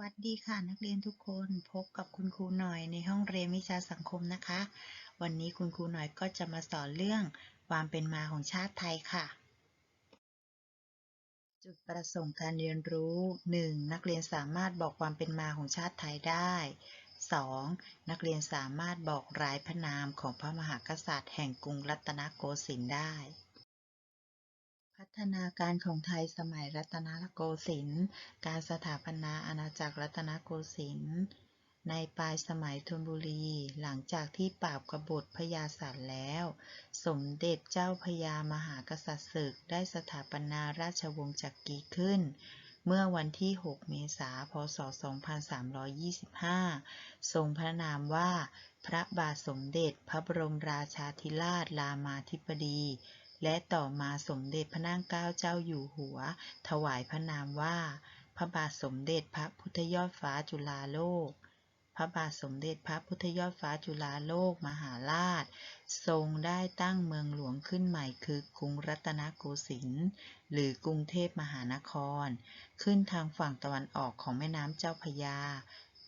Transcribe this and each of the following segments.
วัสดีค่ะนักเรียนทุกคนพบกับคุณครูหน่อยในห้องเรียนวิชาสังคมนะคะ วันนี้คุณครูหน่อยก็จะมาสอนเรื่องความเป็นมาของชาติไทยค่ะ จุดประสงค์การเรียนรู้ 1. นักเรียนสามารถบอกความเป็นมาของชาติไทยได้ 2. นักเรียนสามารถบอกรายพระนามของพระมหากษัตริย์แห่งกรุงรัตนโกสินทร์ได้ พัฒนาการของไทยสมัยรัตนโกสินทร์ การสถาปนาอาณาจักรรัตนโกสินทร์ในปลายสมัยธนบุรี หลังจากที่ปราบกบฏพญาสันแล้ว สมเด็จเจ้าพญามหากษัตริย์ศึกได้สถาปนาราชวงศ์จักรีขึ้น เมื่อวันที่ 6 เมษายน พศ 2325 ทรงพระนามว่า พระบาทสมเด็จพระบรมราชาธิราชรามาธิบดี และต่อมาสมเด็จพระนางเกล้าเจ้าอยู่หัว ถวายพระนามว่า พระบาทสมเด็จพระพุทธยอดฟ้าจุฬาโลก พระบาทสมเด็จพระพุทธยอดฟ้าจุฬาโลกมหาราช ทรงได้ตั้งเมืองหลวงขึ้นใหม่คือกรุงรัตนโกสินทร์หรือกรุงเทพมหานคร ขึ้นทางฝั่งตะวันออกของแม่น้ำเจ้าพระยา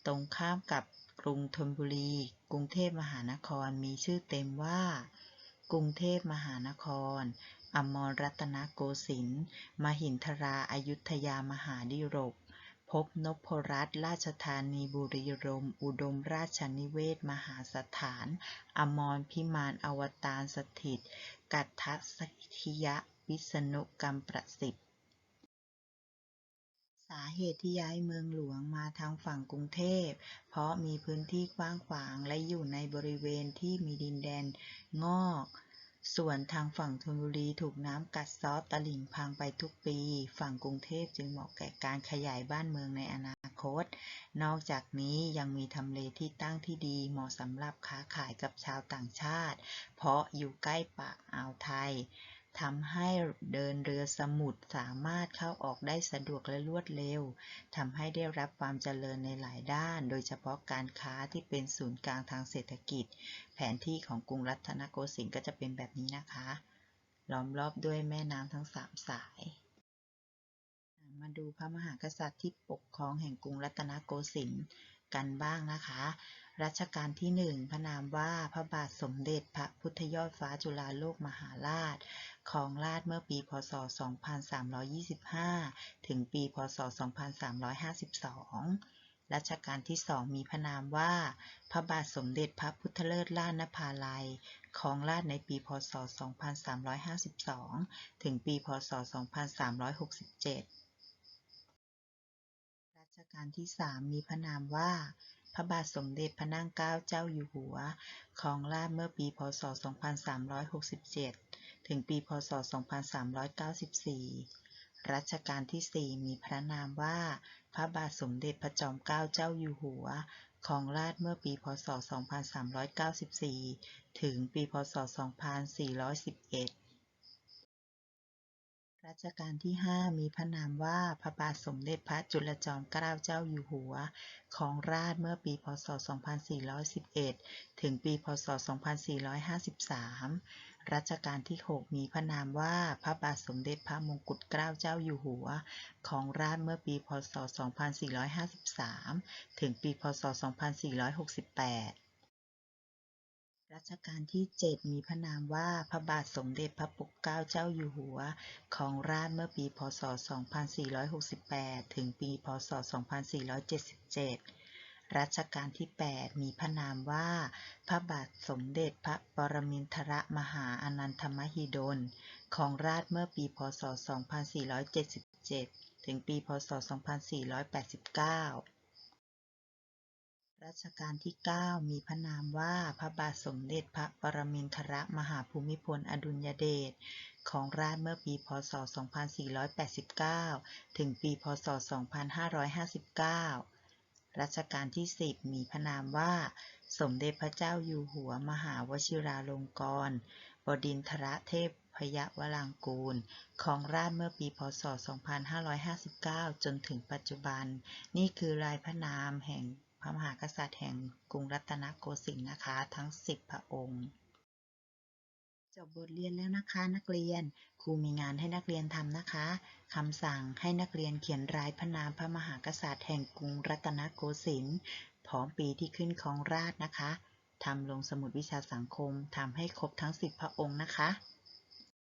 ตรงข้ามกับกรุงธนบุรี กรุงเทพมหานครมีชื่อเต็มว่า กรุงเทพมหานคร อมรรัตนโกสินทร์ มหินทราอายุทยามหาดิรก พบนพรัตน์ราชธานีบุรีรมย์อุดมราชนิเวศมหาสถาน อมรพิมานอวตารสถิต กัตถสถิยะ วิษณุกรรมประสิทธิ สาเหตุที่ย้ายเมืองหลวงมาทางฝั่งกรุงเทพ เพราะมีพื้นที่กว้างขวางและอยู่ในบริเวณที่มีดินแดนงอก ส่วนทางฝั่งธนบุรีถูกน้ำกัดเซาะตลิ่งพังไปทุกปี ฝั่งกรุงเทพจึงเหมาะแก่การขยายบ้านเมืองในอนาคต นอกจากนี้ยังมีทำเลที่ตั้งที่ดีเหมาะสำหรับค้าขายกับชาวต่างชาติ เพราะอยู่ใกล้ปากอ่าวไทย ทำให้เดินเรือสมุทรสามารถเข้าออกได้สะดวกและรวดเร็วทำให้ได้รับความเจริญในหลายด้าน โดยเฉพาะการค้าที่เป็นศูนย์กลางทางเศรษฐกิจ แผนที่ของกรุงรัตนโกสินทร์ก็จะเป็นแบบนี้นะคะ ล้อมรอบด้วยแม่น้ำทั้งสามสายมาดูพระมหากษัตริย์ที่ปกครองแห่งกรุงรัตนโกสินทร์กันบ้างนะคะ รัชกาลที่หนึ่งพระนามว่าพระบาทสมเด็จพระพุทธยอดฟ้าจุฬาโลกมหาราช ครองราชเมื่อปี พศ 2325 ถึงปี พศ 2352 รัชกาลที่สองมีพระนามว่า พระบาทสมเด็จพระพุทธเลิศล้านนภาลัย ครองราชในปี พศ 2352 ถึงปี พศ 2367 รัชกาลที่สามมีพระนามว่าพระบาทสมเด็จพระนางเกล้าเจ้าอยู่หัว ครองราชเมื่อปี พศ 2367 ถึงปีพศ 2394 รัชกาลที่สี่มีพระนามว่า พระบาทสมเด็จพระจอมเกล้าเจ้าอยู่หัวครองราชเมื่อปี พศ 2394 ถึงปี พศ 2411รัชกาลที่ 5 มีพระนามว่าพระบาทสมเด็จพระจุลจอมเกล้าเจ้าอยู่หัวครองราชเมื่อปี พศ 2411 ถึงปี พศ 2453 รัชกาลที่ 6 มีพระนามว่าพระบาทสมเด็จพระมงกุฎเกล้าเจ้าอยู่หัวครองราชเมื่อปี พศ 2453 ถึงปี พศ 2468รัชกาลที่ 7 มีพระนามว่าพระบาทสมเด็จพระปกเกล้าเจ้าอยู่หัวครองราชเมื่อปี พศ 2468 ถึงปี พศ 2477 รัชกาลที่ 8 มีพระนามว่า พระบาทสมเด็จพระปรมินทรมหาอนันทมหิดลครองราชเมื่อปี พศ 2477 ถึงปี พศ 2489รัชกาลที่ 9 มีพระนามว่าพระบาทสมเด็จพระปรมินทรมหาภูมิพลอดุลยเดชครองราชเมื่อปี พศ 2489 ถึงปี พศ 2559 รัชกาลที่ 10 มีพระนามว่า สมเด็จพระเจ้าอยู่หัวมหาวชิราลงกรณ์บดินทรเทพพยวรังกูล ครองราชเมื่อปี พศ 2559 จนถึงปัจจุบัน นี่คือลายพระนามแห่งพระมหากษัตริย์แห่งกรุงรัตนโกสินทร์นะคะ ทั้ง 10 พระองค์ จบบทเรียนแล้วนะคะนักเรียน ครูมีงานให้นักเรียนทำนะคะคำสั่งให้นักเรียนเขียนรายพระนามพระมหากษัตริย์แห่งกรุงรัตนโกสินทร์พร้อมปีที่ขึ้นครองราชนะคะทำลงสมุดวิชาสังคมทำให้ครบทั้ง10พระองค์นะคะ